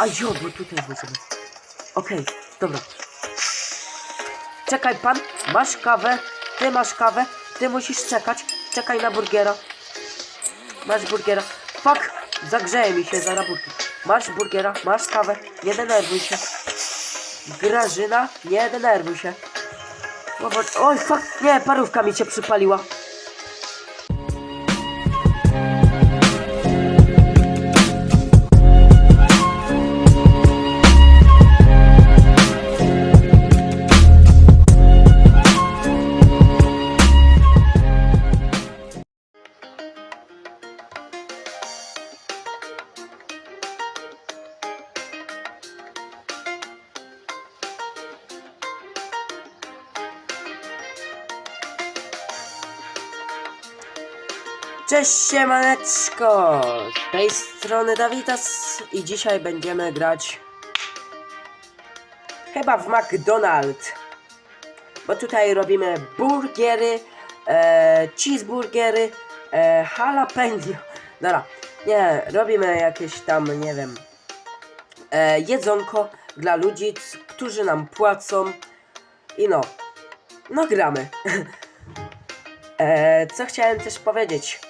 A jo, bo tutaj włożymy. Okej, dobra. Czekaj pan, masz kawę, ty masz kawę, ty musisz czekać. Czekaj na burgera. Masz burgera. Fuck! Zagrzeje mi się za burger. Masz burgera, masz kawę, nie denerwuj się. Grażyna, nie denerwuj się. Oj fuck, nie, parówka mi się przypaliła. Cześć siemaneczko! Z tej strony Dawidas i dzisiaj będziemy grać chyba w McDonald's. Bo tutaj robimy burgery, e, cheeseburgery, e, jalapeno. Dobra, nie, robimy jakieś tam, nie wiem, e, jedzonko dla ludzi, którzy nam płacą i no, no gramy. e, co chciałem też powiedzieć?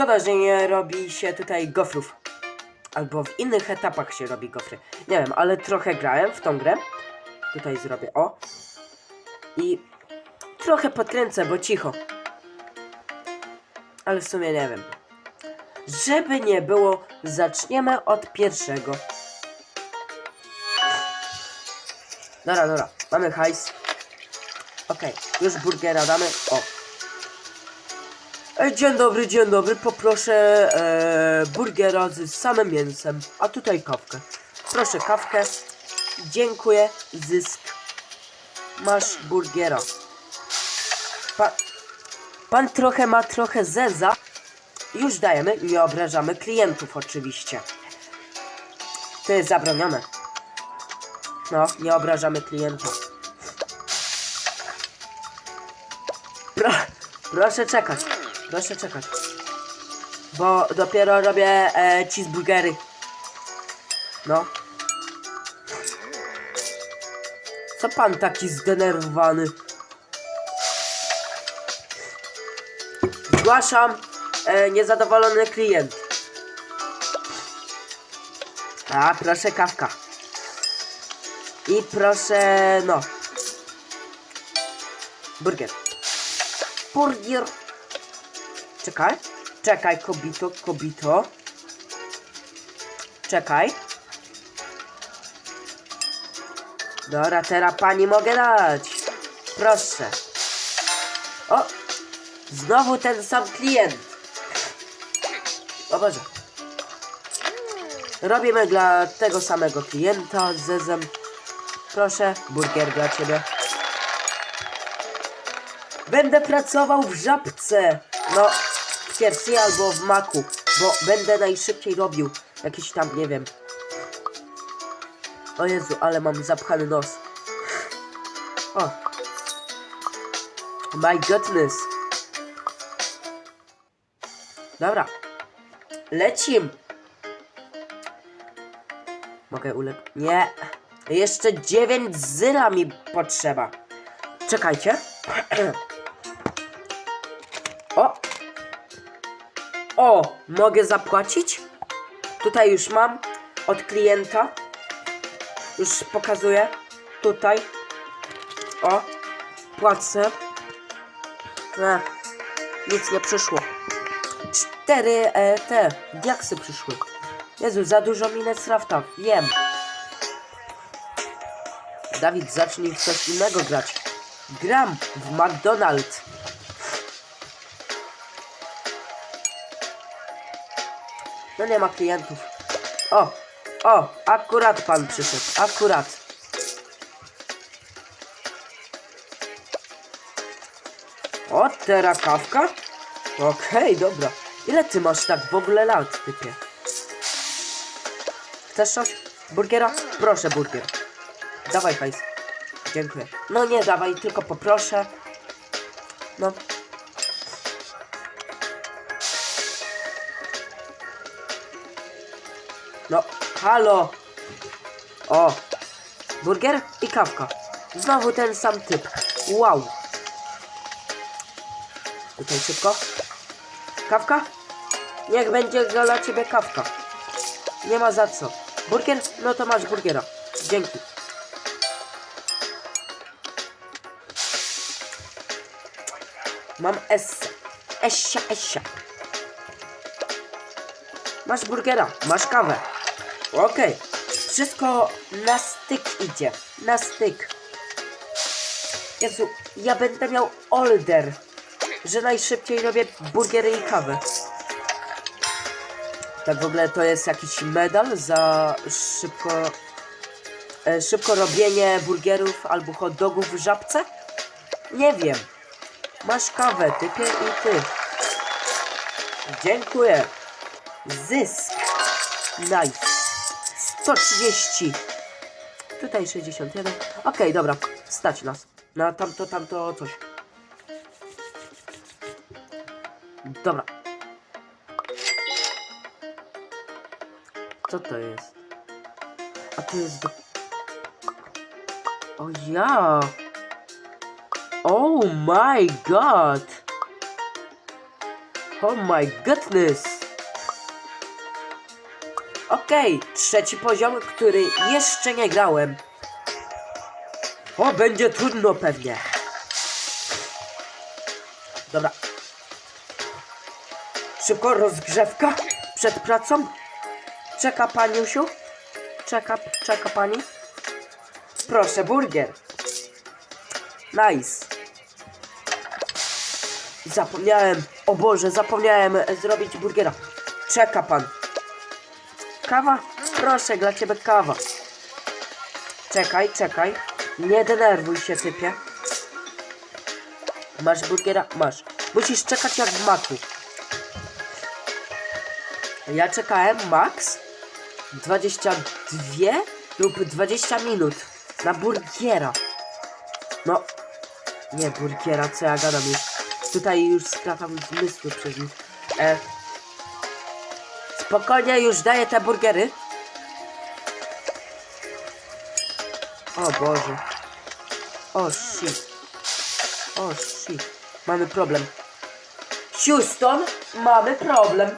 Szkoda, że nie robi się tutaj gofrów. Albo w innych etapach się robi gofry. Nie wiem, ale trochę grałem w tą grę. Tutaj zrobię o. I trochę podkręcę, bo cicho. Ale w sumie nie wiem. Żeby nie było, zaczniemy od pierwszego. Dobra, dobra, mamy hajs. Okej, już burgera damy. O, Dzień dobry, dzień dobry. Poproszę e, burgera z samym mięsem, a tutaj kawkę. Proszę kawkę. Dziękuję. Zysk. Masz burgera. Pa, pan trochę ma trochę zeza. Już dajemy, nie obrażamy klientów oczywiście. To jest zabronione. No, nie obrażamy klientów. Pro, proszę czekać. Proszę czekać. Bo dopiero robię e, cheeseburgery. No. Co pan taki zdenerwowany? Zgłaszam e, niezadowolony klient. A, proszę kawka. I proszę, no. Burger. Burger. Czekaj. Czekaj, kobito, kobito. Czekaj. Dobra, teraz pani mogę dać. Proszę. O! Znowu ten sam klient. O Boże. Robimy dla tego samego klienta zezem. Proszę, burger dla ciebie. Będę pracował w żabce. No, w KFC albo w maku, bo będę najszybciej robił. Jakiś tam, nie wiem. O Jezu, ale mam zapchany nos. O. My goodness. Dobra. Lecim. Mogę ule... Nie. Jeszcze dziewięć zyla mi potrzeba. Czekajcie. O! Mogę zapłacić? Tutaj już mam od klienta. Już pokazuję. Tutaj. O! Płacę. E, nic nie przyszło. Cztery e, te diaksy przyszły. Jezu, za dużo minę srafta. Wiem. Dawid, zacznij coś innego grać. Gram w McDonald's. No nie ma klientów. O, o, akurat pan przyszedł, akurat. O, teraz kawka? Okej, dobra. Ile ty masz tak w ogóle lat, typie? Chcesz coś? Burgera? Proszę, burger. Dawaj hajs. Dziękuję. No nie dawaj, tylko poproszę. No. No, halo. O. Burger i kawka. Znowu ten sam typ. Wow. Tutaj szybko. Kawka? Niech będzie dla ciebie kawka. Nie ma za co. Burger? No to masz burgera. Dzięki. Mam S. Esia, Esia. Masz burgera, masz kawę. Okej. Wszystko na styk idzie. Na styk. Jezu, ja będę miał older. Że najszybciej robię burgery i kawę. Tak w ogóle to jest jakiś medal za szybko... E, szybko robienie burgerów albo hot dogów w żabce? Nie wiem. Masz kawę, typie i ty. Dziękuję. Zysk. Nice. 130. Tutaj 61. Okej, dobra. Stać nas. Na tamto, tamto coś. Dobra. Co to jest? A to jest. O ja! Oh my god! Oh my goodness! Okej, trzeci poziom, który jeszcze nie grałem. O, będzie trudno pewnie. Dobra. Szybko rozgrzewka przed pracą. Czeka paniusiu? Czeka, czeka pani? Proszę, burger. Nice. Zapomniałem, o Boże, zapomniałem zrobić burgera. Czeka pan. Kawa? Proszę, dla ciebie kawa. Czekaj, czekaj. Nie denerwuj się, typie. Masz burgera? Masz. Musisz czekać jak w maku. Ja czekałem max 22 lub 20 minut na burgiera. No, nie burgiera, co ja gadam już. Tutaj już skracam zmysły przez nich. E, spokojnie, już daję te burgery. O Boże. O shit. O shit. Mamy problem. Houston, mamy problem.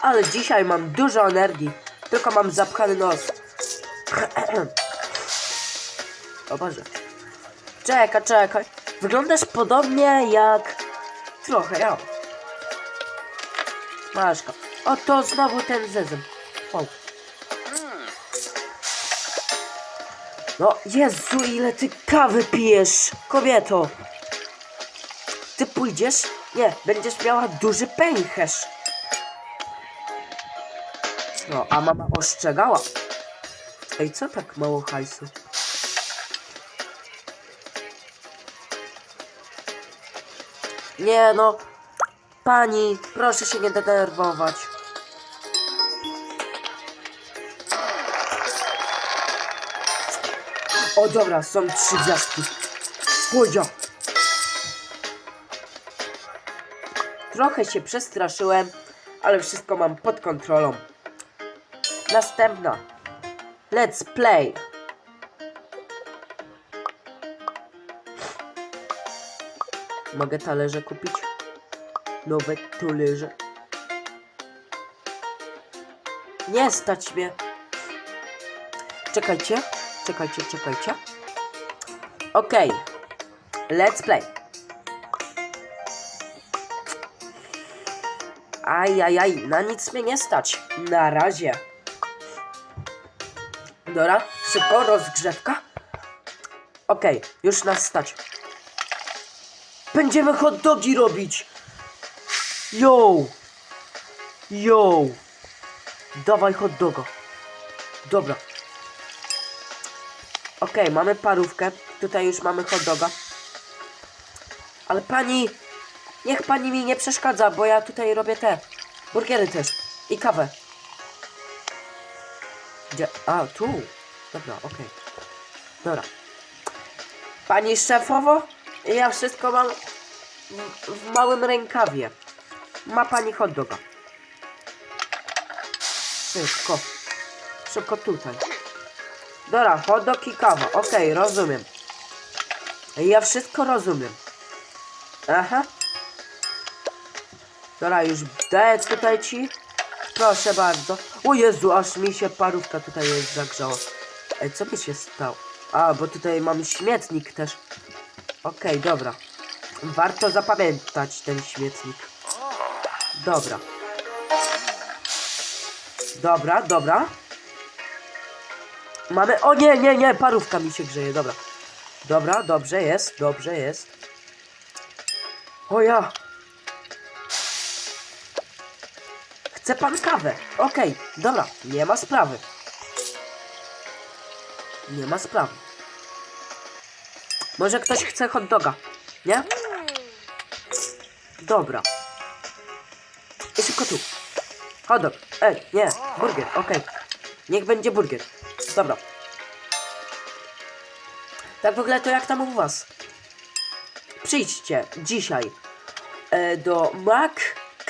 Ale dzisiaj mam dużo energii. Tylko mam zapchany nos. o Boże. Czekaj, czekaj. Wyglądasz podobnie jak... Trochę ja. Maszka. O, to znowu ten zezem. O. No, Jezu, ile ty kawy pijesz, kobieto. Ty pójdziesz? Nie, będziesz miała duży pęcherz. No, a mama ostrzegała. Ej, co tak mało hajsu? Nie no, pani, proszę się nie denerwować. O dobra, są trzy gwiazdki. Pójdzie. Trochę się przestraszyłem, ale wszystko mam pod kontrolą. Następna. Let's play. Mogę talerze kupić? Nowe talerze. Nie stać mnie. Czekajcie, czekajcie, czekajcie. Okej. Let's play. Ajajaj, na nic mnie nie stać. Na razie. Dobra, szybko, rozgrzewka. Okej, już nas stać. Będziemy hot dogi robić. Yo! Yo! Dawaj hot doga. Dobra. Okej, mamy parówkę. Tutaj już mamy hot doga. Ale pani... Niech pani mi nie przeszkadza, bo ja tutaj robię te... Burgery też. I kawę. Gdzie? A, tu. Dobra, okej. Dobra. Pani szefowo, ja wszystko mam w, w małym rękawie. Ma pani hot doga. Szybko. Szybko tutaj. Dobra, hot dog i kawa. Okej, rozumiem. Ja wszystko rozumiem. Aha. Dobra, już daję tutaj ci. Proszę bardzo. O Jezu, aż mi się parówka tutaj zagrzała. Ej, co mi się stało? A, bo tutaj mamy śmietnik też. Okej, dobra. Warto zapamiętać ten śmietnik. Dobra. Dobra, dobra. Mamy... O nie, nie, nie, parówka mi się grzeje, dobra. Dobra, dobrze jest, dobrze jest. O ja. Chce pan kawę? Okej, dobra, nie ma sprawy. Nie ma sprawy. Może ktoś chce hot doga, nie? Dobra. I szybko tu. Hot dog. Ej, nie, burger, okej. Niech będzie burger. Dobra. Tak w ogóle to jak tam u was? Przyjdźcie dzisiaj e, do Mac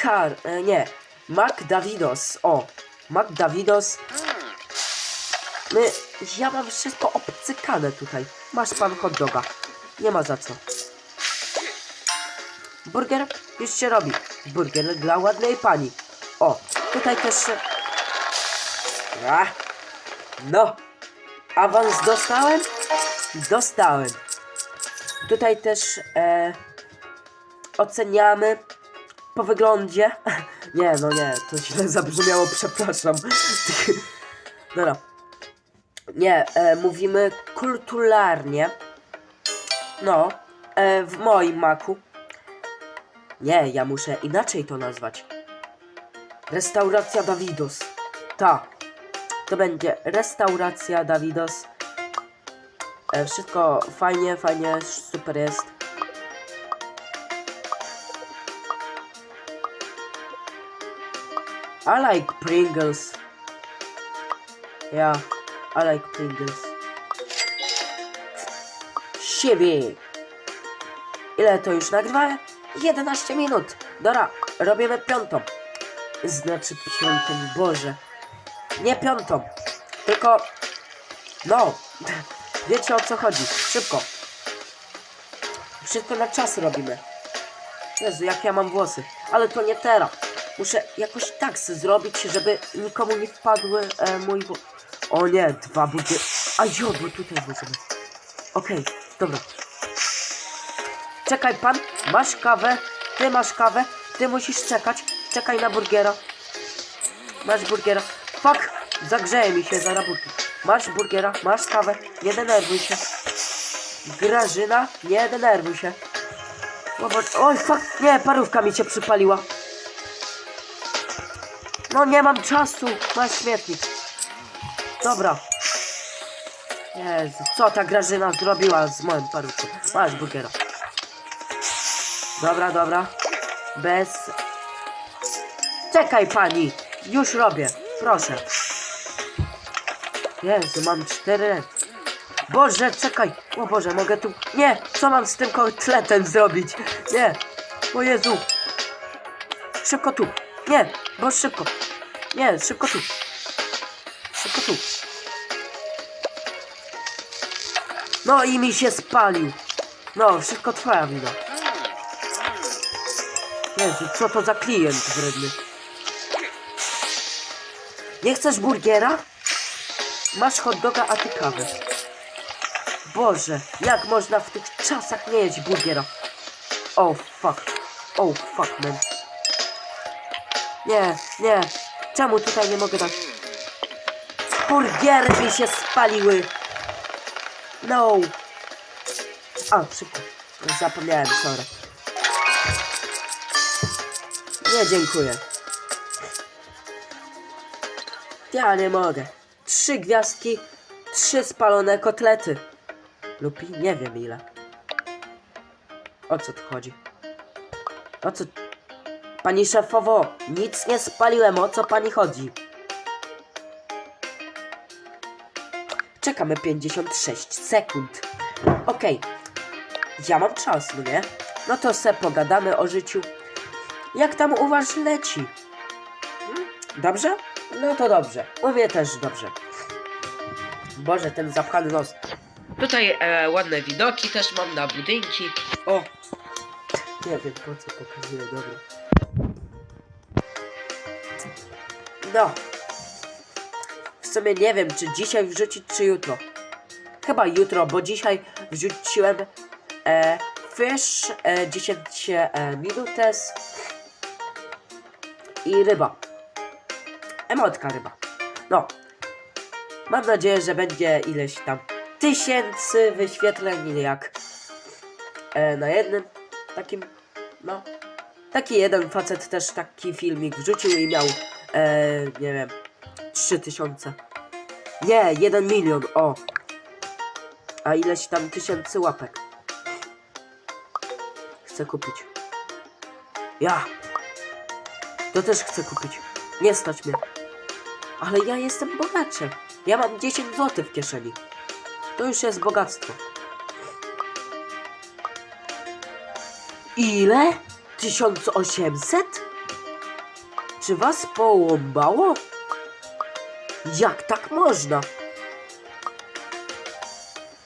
Car, e, nie, Mac Davidos, o, Mac Davidos. My, ja mam wszystko obcykane tutaj. Masz pan hot doga. Nie ma za co. Burger już się robi. Burger dla ładnej pani. O, tutaj też. A, no, awans dostałem? Dostałem. Tutaj też e, oceniamy po wyglądzie. Nie, no nie, to źle zabrzmiało, przepraszam. Dobra. Nie, e, mówimy kulturalnie. No, e, w moim maku. Nie, ja muszę inaczej to nazwać. Restauracja Davidos. Ta. To będzie restauracja Davidos. E, wszystko fajnie, fajnie, super jest. I like Pringles. Yeah, I like Pringles. Siebie. Ile to już nagrywa? 11 minut. Dobra, robimy piątą. Znaczy piątą, Boże. Nie piątą, tylko... No, wiecie o co chodzi. Szybko. Wszystko na czas robimy. Jezu, jak ja mam włosy. Ale to nie teraz. Muszę jakoś tak zrobić, żeby nikomu nie wpadły e, mój. O nie, dwa budzie... A jodło tutaj włożymy. Okej, dobra. Czekaj pan, masz kawę, ty masz kawę, ty musisz czekać. Czekaj na burgera. Masz burgera. Fuck! Zagrzeje mi się za burger. Masz burgera, masz kawę, nie denerwuj się. Grażyna, nie denerwuj się. Oj, fuck! Nie, parówka mi się przypaliła. No nie mam czasu, masz śmietnik. Dobra. Jezu, co ta Grażyna zrobiła z moim parówką? Masz burgera. Dobra, dobra. Bez... Czekaj pani, już robię, proszę. Jezu, mam cztery. Boże, czekaj! O Boże, mogę tu... Nie! Co mam z tym kotletem zrobić? Nie! O Jezu! Szybko tu! Nie! Bo szybko! Nie, szybko tu! Szybko tu! No i mi się spalił! No, wszystko twoja wina. Jezu, co to za klient wredny? Nie chcesz burgera? Masz hot doga, a ty kawę. Boże, jak można w tych czasach nie jeść burgera? Oh fuck. Oh fuck man. Nie, nie. Czemu tutaj nie mogę dać? Burgery mi się spaliły. No. A, szybko. Zapomniałem, sorry. Nie, dziękuję. Ja nie mogę. Trzy gwiazdki, trzy spalone kotlety. Lub i nie wiem ile. O co tu chodzi? O co... Pani szefowo, nic nie spaliłem, o co pani chodzi? Czekamy 56 sekund. Okej. Ja mam czas, no nie? No to se pogadamy o życiu. Jak tam u was leci? Dobrze? No to dobrze. U mnie też dobrze. Boże, ten zapchany nos. Tutaj e, ładne widoki też mam na budynki. O! Nie wiem po co pokazuję, dobra. No. Sumie nie wiem, czy dzisiaj wrzucić, czy jutro. Chyba jutro, bo dzisiaj wrzuciłem e, fish e, 10 e, minutes i ryba. Emotka ryba. No. Mam nadzieję, że będzie ileś tam tysięcy wyświetleń jak e, na jednym takim, no. Taki jeden facet też taki filmik wrzucił i miał, e, nie wiem, 3000. Nie, 1 milion, o. A ileś tam tysięcy łapek. Chcę kupić. Ja. To też chcę kupić. Nie stać mnie. Ale ja jestem bogaczy. Ja mam 10 zł w kieszeni. To już jest bogactwo. Ile? 1800? Czy was połąbało? Jak tak można?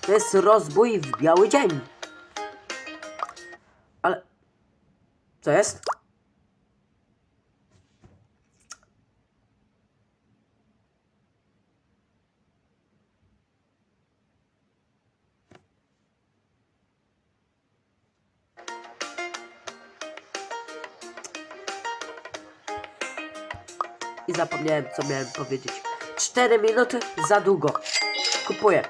To jest rozbój w biały dzień. Ale... Co jest? I zapomniałem, co miałem powiedzieć. 4 minuty za długo. Kupuję.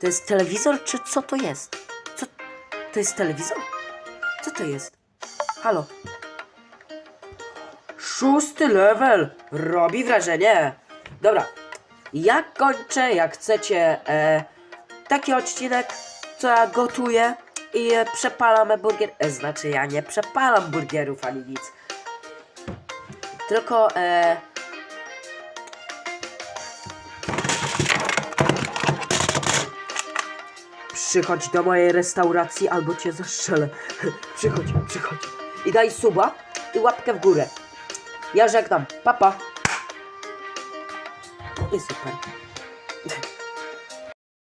To jest telewizor, czy co to jest? Co? To jest telewizor? Co to jest? Halo? Szósty level! Robi wrażenie! Dobra. Ja kończę, jak chcecie, e, taki odcinek, co ja gotuję i e, przepalamy burgier. E, znaczy, ja nie przepalam burgerów ani nic. Tylko, e, Przychodź do mojej restauracji albo cię zastrzelę. Przychodź, przychodź. I daj suba i łapkę w górę. Ja żegnam. Papa. Pa. I super.